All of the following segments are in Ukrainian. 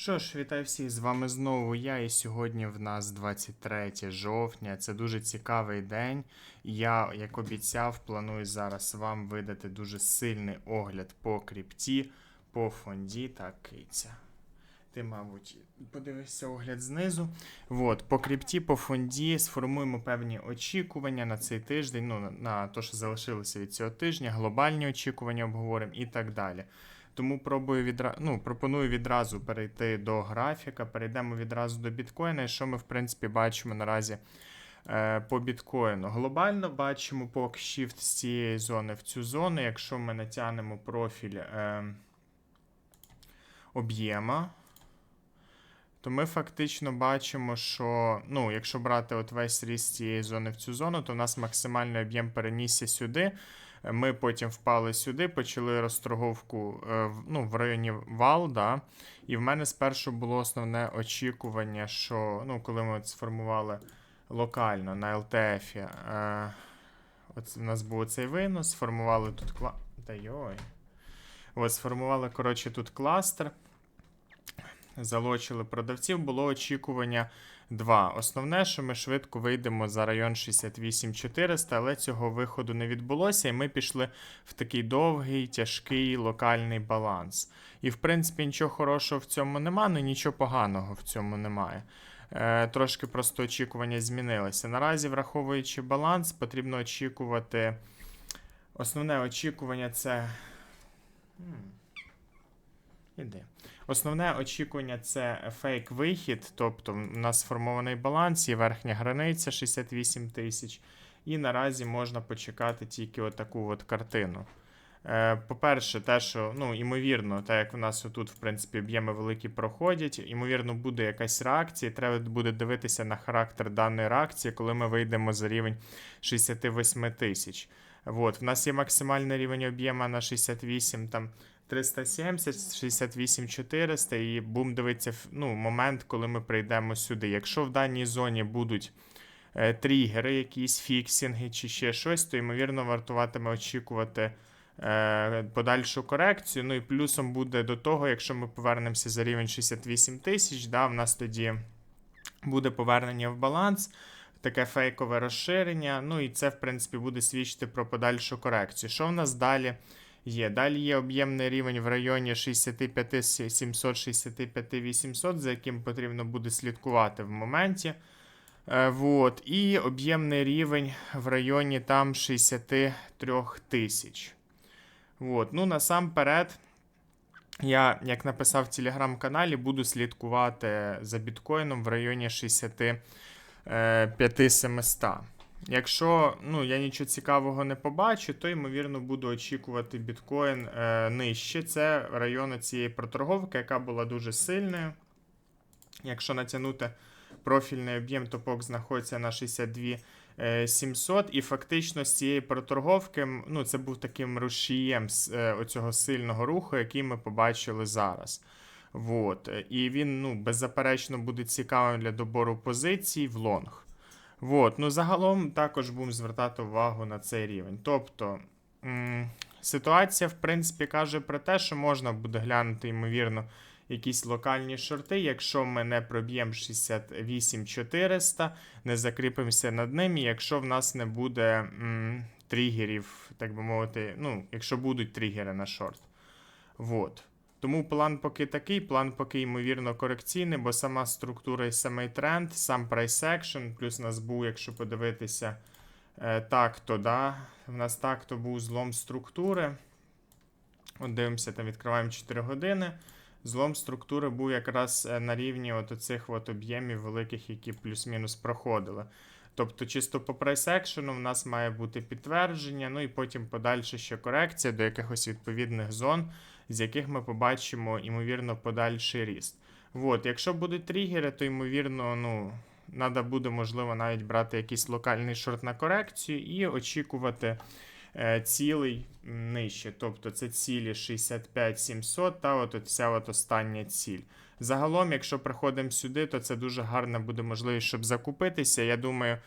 Що ж, вітаю всіх, з вами знову я, і сьогодні в нас 23 жовтня. Це дуже цікавий день. Я, як обіцяв, планую зараз вам видати дуже сильний огляд по крипті, по фонді та киця. Ти, мабуть, подивишся огляд знизу. От, по крипті, по фонді сформуємо певні очікування на цей тиждень, ну, на, те, що залишилося від цього тижня, глобальні очікування обговоримо і так далі. Тому пробую відра... ну, пропоную відразу перейти до графіка. Перейдемо відразу до біткоїна. І що ми, в принципі, бачимо наразі е, по біткоїну. Глобально бачимо поки shift з цієї зони в цю зону. Якщо ми натягнемо профіль е, об'єма, то ми фактично бачимо, що ну, якщо брати от весь ріст цієї зони в цю зону, то у нас максимальний об'єм перенісся сюди. Ми потім впали сюди, почали розторговку е, ну, в районі вал, да. І в мене спершу було основне очікування, що ну, коли ми сформували локально на LTF, е, у нас був цей винос, сформували тут кла... Та йой. От, сформували, коротше, тут кластер. Залочили продавців, було очікування 2. Основне, що ми швидко вийдемо за район 68400, але цього виходу не відбулося, і ми пішли в такий довгий, тяжкий локальний баланс. І в принципі нічого хорошого в цьому нема, але нічого поганого в цьому немає. Е, трошки просто очікування змінилися. Наразі, враховуючи баланс, потрібно очікувати. Основне очікування це. Іди. Основне очікування це фейк-вихід, тобто в нас сформований баланс, є верхня границя 68 тисяч, і наразі можна почекати тільки отаку от картину. Е, По-перше, те, що, ну, імовірно, так як в нас тут, в принципі, об'єми великі проходять, імовірно, буде якась реакція, треба буде дивитися на характер даної реакції, коли ми вийдемо за рівень 68 тисяч. Вот, в нас є максимальний рівень об'єму на 68 там 370, 68 400 і будемо дивитися ну, момент, коли ми прийдемо сюди. Якщо в даній зоні будуть е, тригери, якісь фіксінги чи ще щось, то ймовірно вартуватиме очікувати е, подальшу корекцію. Ну і плюсом буде до того, якщо ми повернемося за рівень 68 тисяч, да, в нас тоді буде повернення в баланс. Таке фейкове розширення. Ну і це, в принципі, буде свідчити про подальшу корекцію. Що в нас далі є? Далі є об'ємний рівень в районі 65 700, 65 800, за яким потрібно буде слідкувати в моменті. Е, вот. І об'ємний рівень в районі там 63 тисяч. Вот. Ну, насамперед, я, як написав в телеграм-каналі, буду слідкувати за біткоїном в районі 65 700. Якщо ну, я нічого цікавого не побачу, то ймовірно буду очікувати біткоін е, нижче. Це район цієї проторговки, яка була дуже сильною. Якщо натягнути профільний об'єм, то пок знаходиться на 62 е, 700. І фактично з цієї проторговки, ну, це був таким рушієм з е, оцього сильного руху, який ми побачили зараз. Вот. І він ну, беззаперечно буде цікавим для добору позицій в лонг. Вот. Ну, загалом також будемо звертати увагу на цей рівень. Тобто, м, ситуація, в принципі, каже про те, що можна буде глянути, ймовірно, якісь локальні шорти, якщо ми не проб'ємо 68400, не закріпимося над ним, і якщо в нас не буде м, тригерів, так би мовити, ну, якщо будуть тригери на шорт. Вот. Тому план поки такий, план поки ймовірно корекційний, бо сама структура і самий тренд, сам price action, плюс у нас був, якщо подивитися е, так, то да, в нас так, то був злом структури. От дивимося, там відкриваємо 4 години. Злом структури був якраз е, на рівні от оцих от об'ємів великих, які плюс-мінус проходили. Тобто, чисто по прайс-екшену в нас має бути підтвердження, ну і потім подальше ще корекція до якихось відповідних зон, з яких ми побачимо, ймовірно, подальший ріст. От, якщо будуть тригери, то ймовірно, ну, треба буде, можливо, навіть брати якийсь локальний шорт на корекцію і очікувати е, цілий нижче. Тобто це цілі 65-700 та от ця от остання ціль. Загалом, якщо приходимо сюди, то це дуже гарна буде можливість, щоб закупитися. Я думаю,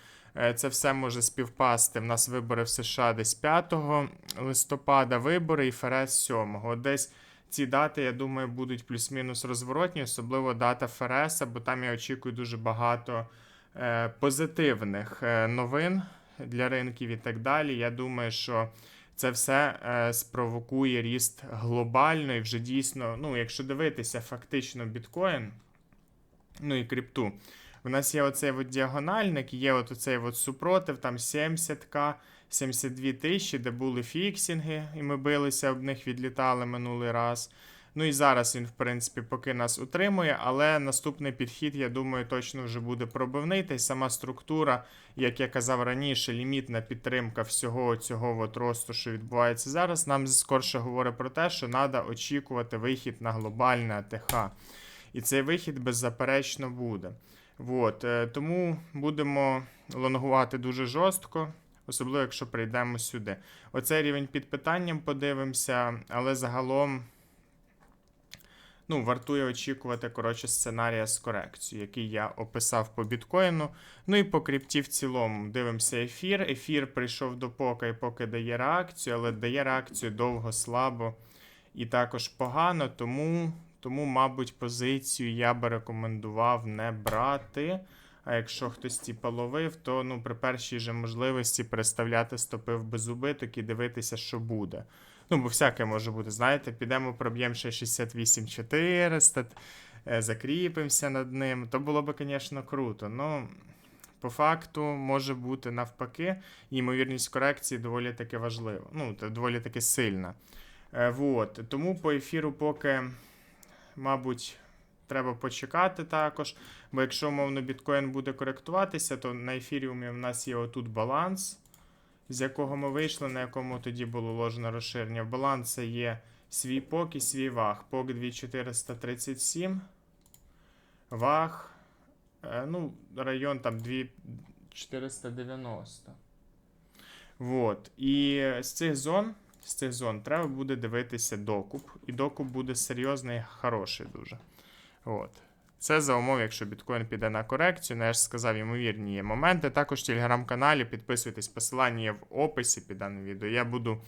це все може співпасти. В нас вибори в США десь 5 листопада, вибори і ФРС 7. От Десь ці дати, я думаю, будуть плюс-мінус розворотні, особливо дата Фереса, бо там я очікую дуже багато е, позитивних е, новин для ринків і так далі. Я думаю, що це все е, спровокує ріст глобально і вже дійсно, ну, якщо дивитися фактично біткоін, ну і крипту. У нас є оцей от діагональник, є от оцей от супротив, там 70к, 72 тисячі, де були фіксінги, і ми билися об них, відлітали минулий раз. Ну і зараз він, в принципі, поки нас утримує, але наступний підхід, я думаю, точно вже буде пробивний. Та й сама структура, як я казав раніше, лімітна підтримка всього цього от росту, що відбувається зараз, нам скорше говорить про те, що треба очікувати вихід на глобальне АТХ. І цей вихід беззаперечно буде. От, е, тому будемо лонгувати дуже жорстко, особливо якщо прийдемо сюди. Оцей рівень під питанням подивимося, але загалом ну, вартує очікувати коротше, сценарія з корекцією, який я описав по біткоїну. Ну і по крипті в цілому дивимося ефір. Ефір прийшов до пока і поки дає реакцію, але дає реакцію довго, слабо і також погано, тому. Тому, мабуть, позицію я би рекомендував не брати. А якщо хтось типа ловив, то ну, при першій же можливості переставляти стопи в безубиток і дивитися, що буде. Ну, бо всяке може бути, знаєте, підемо проб'ємо ще 68400, е, закріпимося над ним. То було б, звісно, круто. Ну, по факту може бути навпаки, і ймовірність корекції доволі таки важлива. Ну, доволі таки сильна. Е, вот. Тому по ефіру поки мабуть, треба почекати також. Бо якщо, умовно, біткоін буде коректуватися, то на ефіріумі в нас є отут баланс, з якого ми вийшли, на якому тоді було ложне розширення. В балансі є свій пок і свій ваг. Пок 2437. Ваг. е, Ну, район там 2490. Вот. І з цих зон з цих зон треба буде дивитися докуп. І докуп буде серйозний, хороший дуже. От. Це за умов, якщо біткоін піде на корекцію. Ну, я ж сказав, ймовірні є моменти. Також в телеграм-каналі підписуйтесь, посилання є в описі під даним відео. Я буду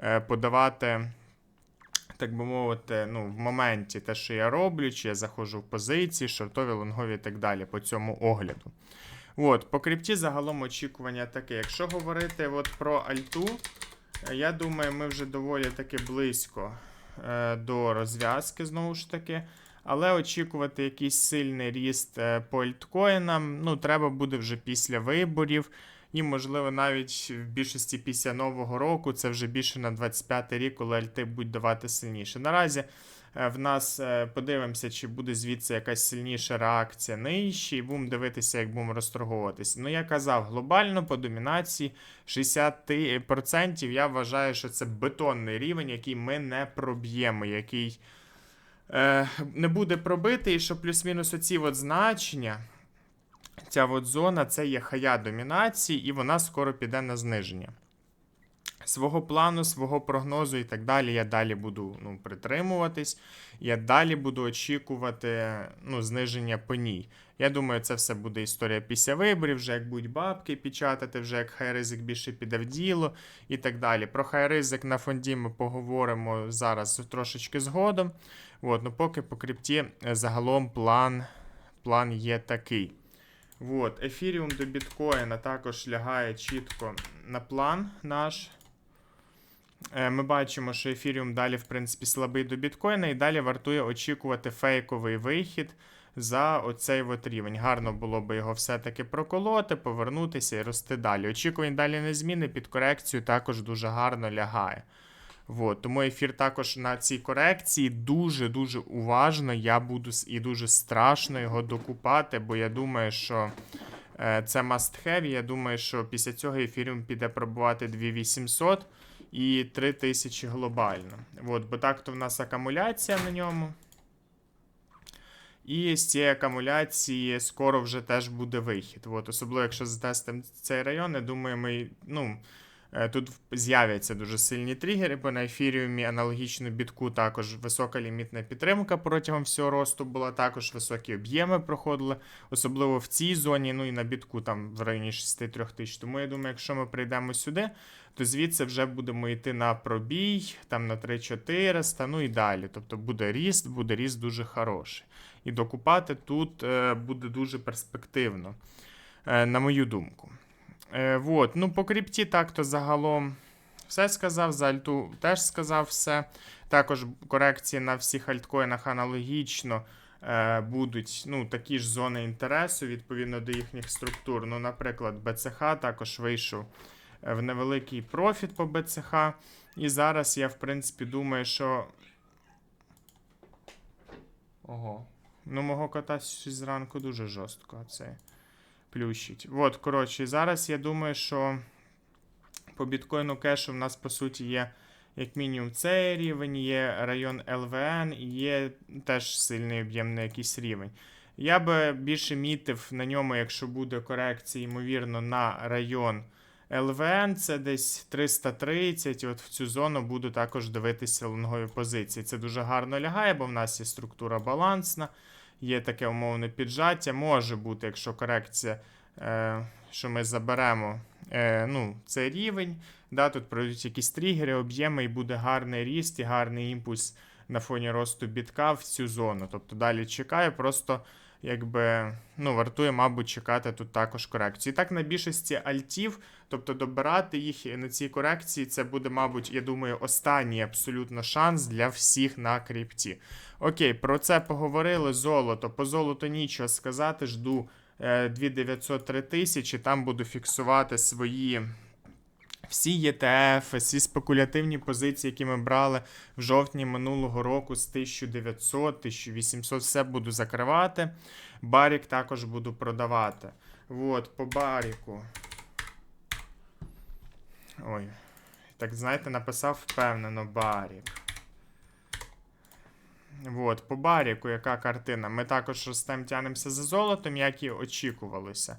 е, подавати, так би мовити, ну, в моменті те, що я роблю, чи я заходжу в позиції, шортові, лонгові і так далі по цьому огляду. От, По крипті загалом очікування таке. Якщо говорити от про альту, я думаю, ми вже доволі таки близько е, до розв'язки, знову ж таки. Але очікувати якийсь сильний ріст е, по альткоїнам, ну, треба буде вже після виборів. І, можливо, навіть в більшості після нового року це вже більше на 25 рік, коли альти будуть давати сильніше. Наразі в нас е, подивимося, чи буде звідси якась сильніша реакція нижче, і будемо дивитися, як будемо розторговуватися. Ну, я казав, глобально по домінації 60% я вважаю, що це бетонний рівень, який ми не проб'ємо, який е, не буде пробитий, що плюс-мінус оці от значення. Ця от зона це є хая домінації, і вона скоро піде на зниження. Свого плану, свого прогнозу і так далі, я далі буду ну, притримуватись. Я далі буду очікувати ну, зниження по ній. Я думаю, це все буде історія після виборів, вже як будуть бабки печатати, вже як хай ризик більше піде в діло і так далі. Про хай ризик на фонді ми поговоримо зараз трошечки згодом. От, ну Поки по крипті е, загалом план, план є такий. От, Ефіріум до біткоїна також лягає чітко на план наш. Е, Ми бачимо, що ефіріум далі, в принципі, слабий до біткоїна, і далі вартує очікувати фейковий вихід за оцей от рівень. Гарно було би його все-таки проколоти, повернутися і рости далі. Очікування далі не зміни, під корекцію також дуже гарно лягає. Вот. Тому ефір також на цій корекції дуже-дуже уважно. Я буду і дуже страшно його докупати, бо я думаю, що е, це must have. Я думаю, що після цього ефіріум піде пробувати 2800 і 3000 глобально. От, бо так то в нас акумуляція на ньому. І з цієї акумуляції скоро вже теж буде вихід. От, особливо, якщо затестимо цей район, я думаю, ми. ну, Е, Тут з'являться дуже сильні тригери, бо на ефіріумі аналогічно бітку також висока лімітна підтримка протягом всього росту була, також високі об'єми проходили, особливо в цій зоні, ну і на бітку там в районі 6-3 тисяч. Тому я думаю, якщо ми прийдемо сюди, то звідси вже будемо йти на пробій, там на 3-400, ну і далі. Тобто буде ріст, буде ріст дуже хороший. І докупати тут е, буде дуже перспективно, е, на мою думку. Е, вот. Ну, по крипті так то загалом все сказав. За альту теж сказав все. Також корекції на всіх альткоїнах аналогічно будуть ну, такі ж зони інтересу відповідно до їхніх структур. Ну, наприклад, БЦХ також вийшов в невеликий профіт по БЦХ. І зараз я, в принципі, думаю, що. Ого. Ну, мого кота щось зранку дуже жорстко це плющить. От, коротше, зараз я думаю, що по біткоїну кешу в нас, по суті, є як мінімум цей рівень, є район ЛВН і є теж сильний об'ємний якийсь рівень. Я би більше мітив на ньому, якщо буде корекція, ймовірно, на район ЛВН, це десь 330. От в цю зону буду також дивитися лонгові позиції. Це дуже гарно лягає, бо в нас є структура балансна, є таке умовне піджаття. Може бути, якщо корекція, е, що ми заберемо е, ну, цей рівень. Да, тут пройдуть якісь тригери, об'єми, і буде гарний ріст і гарний імпульс на фоні росту бітка в цю зону. Тобто далі чекаю, просто якби ну, вартує, мабуть, чекати тут також корекцію. І так на більшості альтів, тобто добирати їх на цій корекції, це буде, мабуть, я думаю, останній абсолютно шанс для всіх на крипті. Окей, про це поговорили. Золото. По золоту нічого сказати. Жду е, 2900 тисячі, там буду фіксувати свої. Всі ETF, всі спекулятивні позиції, які ми брали в жовтні минулого року з 1900, 1800, все буду закривати. Барік також буду продавати. От, по баріку. Ой. Так, знаєте, написав впевнено барік. От, по баріку, яка картина? Ми також ростем тянемося за золотом, як і очікувалося.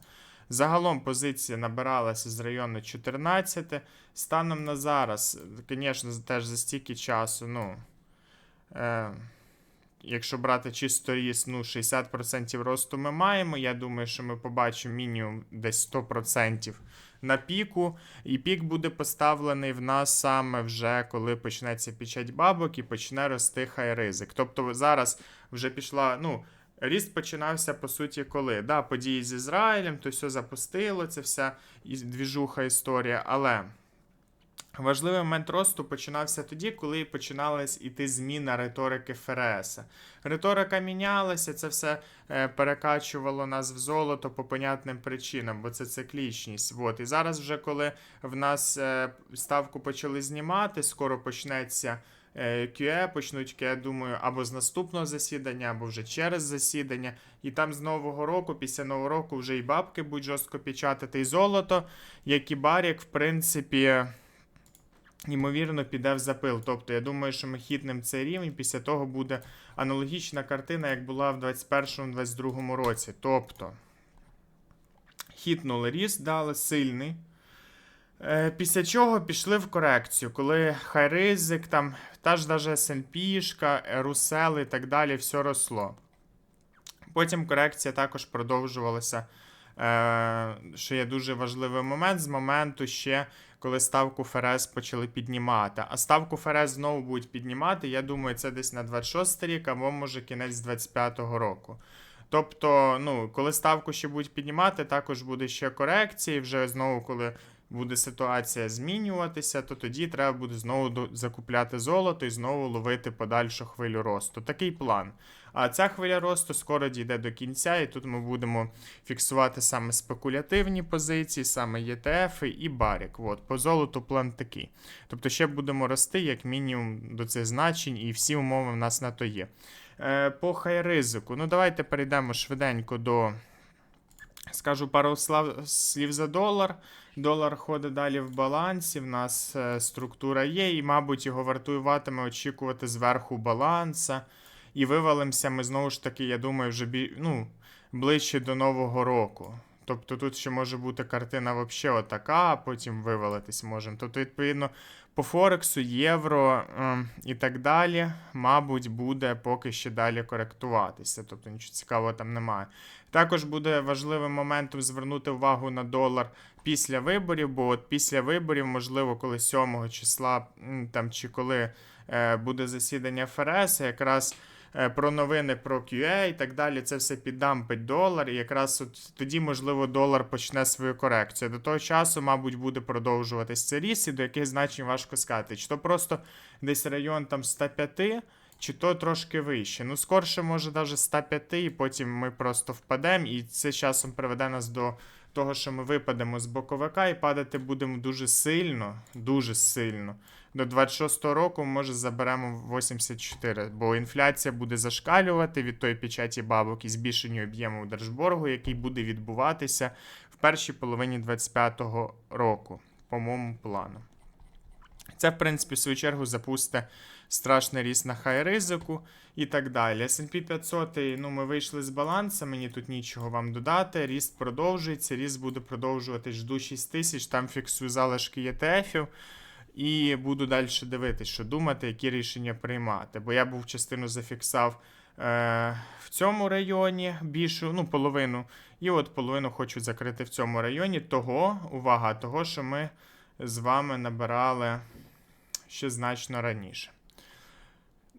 Загалом позиція набиралася з району 14. Станом на зараз, звісно, теж за стільки часу, ну. Е, якщо брати чисто ріст, ну, 60% росту ми маємо. Я думаю, що ми побачимо мінімум десь 100% на піку. І пік буде поставлений в нас саме вже коли почнеться печать бабок і почне рости хай ризик. Тобто зараз вже пішла, ну. Ріст починався, по суті, коли? Да, події з Ізраїлем, то все запустило, це вся двіжуха історія. Але важливий момент росту починався тоді, коли починалась іти зміна риторики ФРС. Риторика мінялася, це все е, перекачувало нас в золото по понятним причинам, бо це циклічність. От. І зараз, вже коли в нас е, ставку почали знімати, скоро почнеться. Е, QE почнуть, я думаю, або з наступного засідання, або вже через засідання. І там з нового року, після нового року, вже і бабки будуть жорстко печатати, і золото, як і барік, в принципі, ймовірно, піде в запил. Тобто, я думаю, що ми хітнемо цей рівень. Після того буде аналогічна картина, як була в 2021-2022 році. Тобто, хітнули ріст, дали сильний. Е, Після чого пішли в корекцію, коли хай ризик, там та ж даже S&P, Русел і так далі, все росло. Потім корекція також продовжувалася, е, що є дуже важливий момент з моменту ще, коли ставку ФРС почали піднімати. А ставку ФРС знову будуть піднімати, я думаю, це десь на 26 рік, або може кінець 25-го року. Тобто, ну, коли ставку ще будуть піднімати, також буде ще корекція, і вже знову, коли буде ситуація змінюватися, то тоді треба буде знову закупляти золото і знову ловити подальшу хвилю росту. Такий план. А ця хвиля росту скоро дійде до кінця, і тут ми будемо фіксувати саме спекулятивні позиції, саме ETF і барік. От, по золоту план такий. Тобто ще будемо рости як мінімум до цих значень, і всі умови в нас на то є. Е, по хай ризику. Ну, давайте перейдемо швиденько до. Скажу пару слів за долар. Долар ходить далі в балансі. В нас е, структура є, і, мабуть, його вартуватиме очікувати зверху баланса. І вивалимося ми знову ж таки, я думаю, вже бі, ну, ближче до Нового року. Тобто тут ще може бути картина взагалі отака, а потім вивалитись можемо. Тобто, відповідно, по Форексу, євро ем, і так далі, мабуть, буде поки ще далі коректуватися. Тобто нічого цікавого там немає. Також буде важливим моментом звернути увагу на долар після виборів, бо от після виборів, можливо, коли 7 числа там чи коли е, буде засідання ФРС, якраз про новини про QA і так далі, це все піддампить долар, і якраз от тоді, можливо, долар почне свою корекцію. До того часу, мабуть, буде продовжуватись цей ріст, і до яких значень важко сказати. Чи то просто десь район там 105, чи то трошки вище. Ну, скорше, може, навіть 105, і потім ми просто впадемо, і це часом приведе нас до того, що ми випадемо з боковика і падати будемо дуже сильно, дуже сильно. До 26-го року, може, заберемо 84, бо інфляція буде зашкалювати від тої печаті бабок і збільшенню об'єму держборгу, який буде відбуватися в першій половині 25-го року, по моєму плану. Це, в принципі, в свою чергу запустить страшний ріст на хай ризику і так далі. S&P 500, ну, ми вийшли з балансу, мені тут нічого вам додати. Ріст продовжується, ріст буде продовжуватись, жду 6 тисяч, там фіксую залишки ETF-ів. І буду далі дивитися, що думати, які рішення приймати. Бо я був частину зафіксав е, в цьому районі більшу, ну, половину. І от половину хочу закрити в цьому районі. Того, увага, того, що ми з вами набирали ще значно раніше.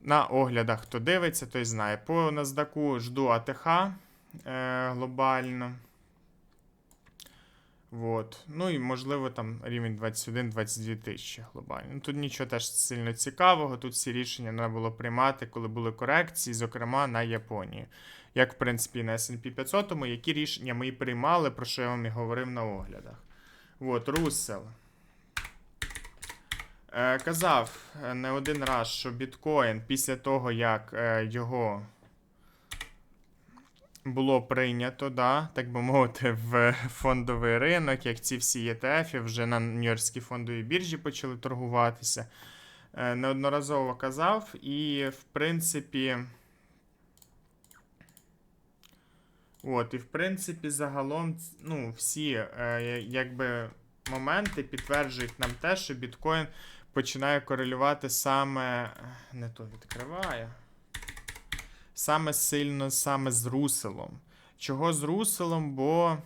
На оглядах, хто дивиться, той знає. По NASDAQ жду АТХ е, глобально. Вот. Ну і можливо там рівень 21-22 тисячі глобально. Ну, Тут нічого теж сильно цікавого. Тут всі рішення треба було приймати, коли були корекції, зокрема на Японії. Як, в принципі, на SP 500, які рішення ми і приймали, про що я вам і говорив на оглядах. От, Руссел. Е, казав е, не один раз, що біткоін після того, як е, його було прийнято, да, так би мовити, в фондовий ринок, як ці всі ETF вже на Нью-Йоркській фондовій біржі почали торгуватися. Неодноразово казав, і, в принципі. От, і в принципі, загалом, ну, всі якби моменти підтверджують нам те, що біткоін починає корелювати саме. Не то відкриває. Саме сильно саме з руселом. Чого з руселом? Бо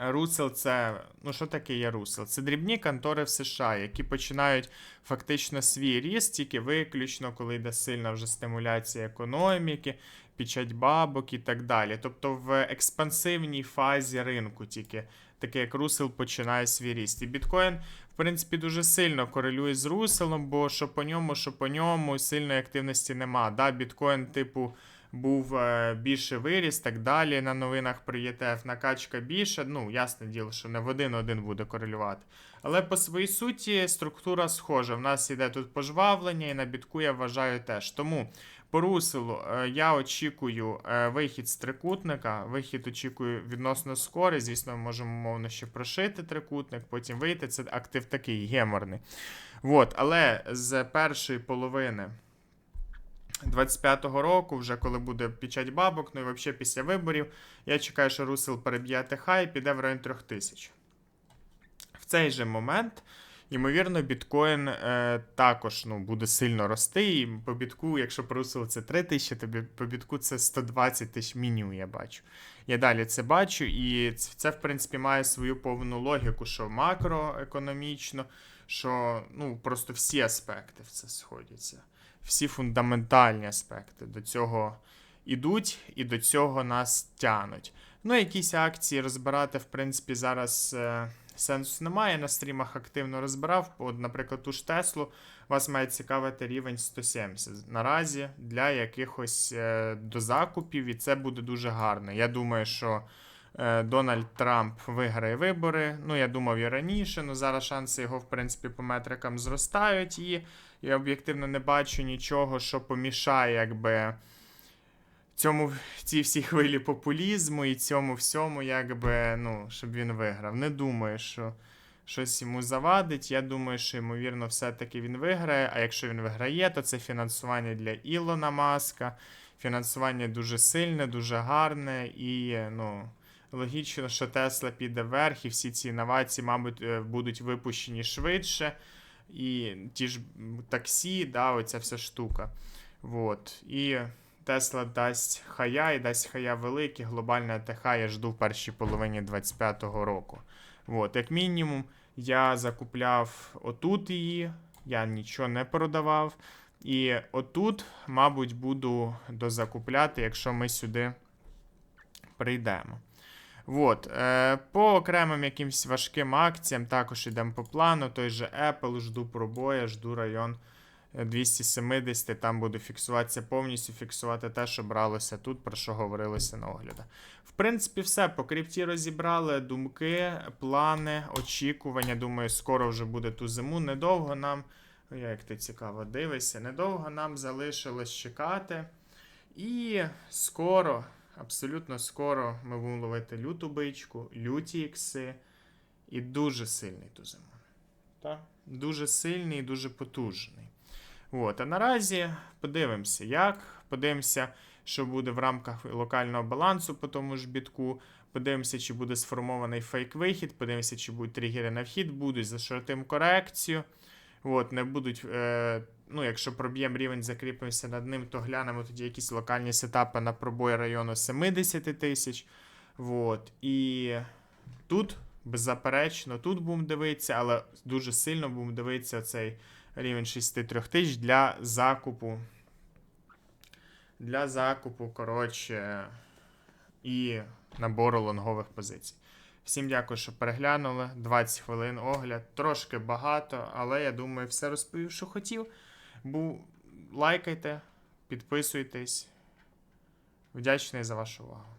русел це. Ну, що таке є русел? Це дрібні контори в США, які починають фактично свій ріст, тільки виключно, коли йде сильна вже стимуляція економіки, печать бабок і так далі. Тобто в експансивній фазі ринку тільки таке як русел починає свій ріст. І біткоін, в принципі, дуже сильно корелює з руселом, бо що по ньому, що по ньому сильної активності нема. Да, Біткоін, типу, був е, більше виріс, так далі. На новинах про ETF накачка більше. Ну, ясне діло, що не в один-один буде корелювати. Але по своїй суті структура схожа. В нас іде тут пожвавлення, і на бітку я вважаю теж. Тому. По руселу е, я очікую е, вихід з трикутника. Вихід очікую відносно скорий. Звісно, ми можемо мовно ще прошити трикутник, потім вийти. Це актив такий геморний. От, але з першої половини 25-го року, вже коли буде печать бабок, ну і взагалі після виборів, я чекаю, що русел переб'є ТХ і піде в район 3000. В цей же момент. Ймовірно, біткоін е, також ну, буде сильно рости. І по бітку, якщо просили це 3 тисячі, то по бітку це 120 тисяч мінімум, я бачу. Я далі це бачу, і це, в принципі, має свою повну логіку, що макроекономічно, що ну, просто всі аспекти в це сходяться. Всі фундаментальні аспекти до цього ідуть і до цього нас тянуть. Ну, якісь акції розбирати, в принципі, зараз. Е, сенсу немає. На стрімах активно розбирав. От, наприклад, ту ж Теслу вас має цікавити рівень 170 наразі для якихось е, дозакупів, і це буде дуже гарно. Я думаю, що. е, Дональд Трамп виграє вибори. Ну, я думав і раніше, але зараз шанси його, в принципі, по метрикам зростають, і я об'єктивно не бачу нічого, що помішає, якби цьому цій всій хвилі популізму і цьому всьому, якби, ну, щоб він виграв. Не думаю, що щось йому завадить. Я думаю, що, ймовірно, все-таки він виграє. А якщо він виграє, то це фінансування для Ілона Маска. Фінансування дуже сильне, дуже гарне і, ну. Логічно, що Тесла піде вверх, і всі ці інновації, мабуть, е, будуть випущені швидше. І ті ж таксі, да, оця вся штука. Вот. І Тесла дасть хая, і дасть хая великий. Глобальне АТХ я жду в першій половині 25-го року. Вот. Як мінімум, я закупляв отут її, я нічого не продавав. І отут, мабуть, буду дозакупляти, якщо ми сюди прийдемо. Вот. Е, по окремим якимсь важким акціям також йдемо по плану. Той же Apple, жду пробоя, жду район 270, там буду фіксуватися повністю, фіксувати те, що бралося тут, про що говорилося на оглядах. В принципі, все. По крипті розібрали думки, плани, очікування. Думаю, скоро вже буде ту зиму. Недовго нам. Як ти цікаво дивишся, недовго нам залишилось чекати. І скоро, абсолютно скоро, ми будемо ловити люту бичку, люті ікси і дуже сильний туземон. Так? Дуже сильний і дуже потужний. От, а наразі подивимося, як. Подивимося, що буде в рамках локального балансу по тому ж бітку. Подивимося, чи буде сформований фейк-вихід, подивимося, чи будуть тригери на вхід, будуть зашортимо корекцію. От, не будуть, е, ну, якщо проб'ємо рівень, закріпимося над ним, то глянемо тоді якісь локальні сетапи на пробой району 70 тисяч. От, і тут, беззаперечно, тут будемо дивитися, але дуже сильно будемо дивитися цей рівень 63 тисяч для закупу. Для закупу, коротше, і набору лонгових позицій. Всім дякую, що переглянули. 20 хвилин огляд. Трошки багато, але я думаю, все розповів, що хотів. Бу... Лайкайте, підписуйтесь. Вдячний за вашу увагу.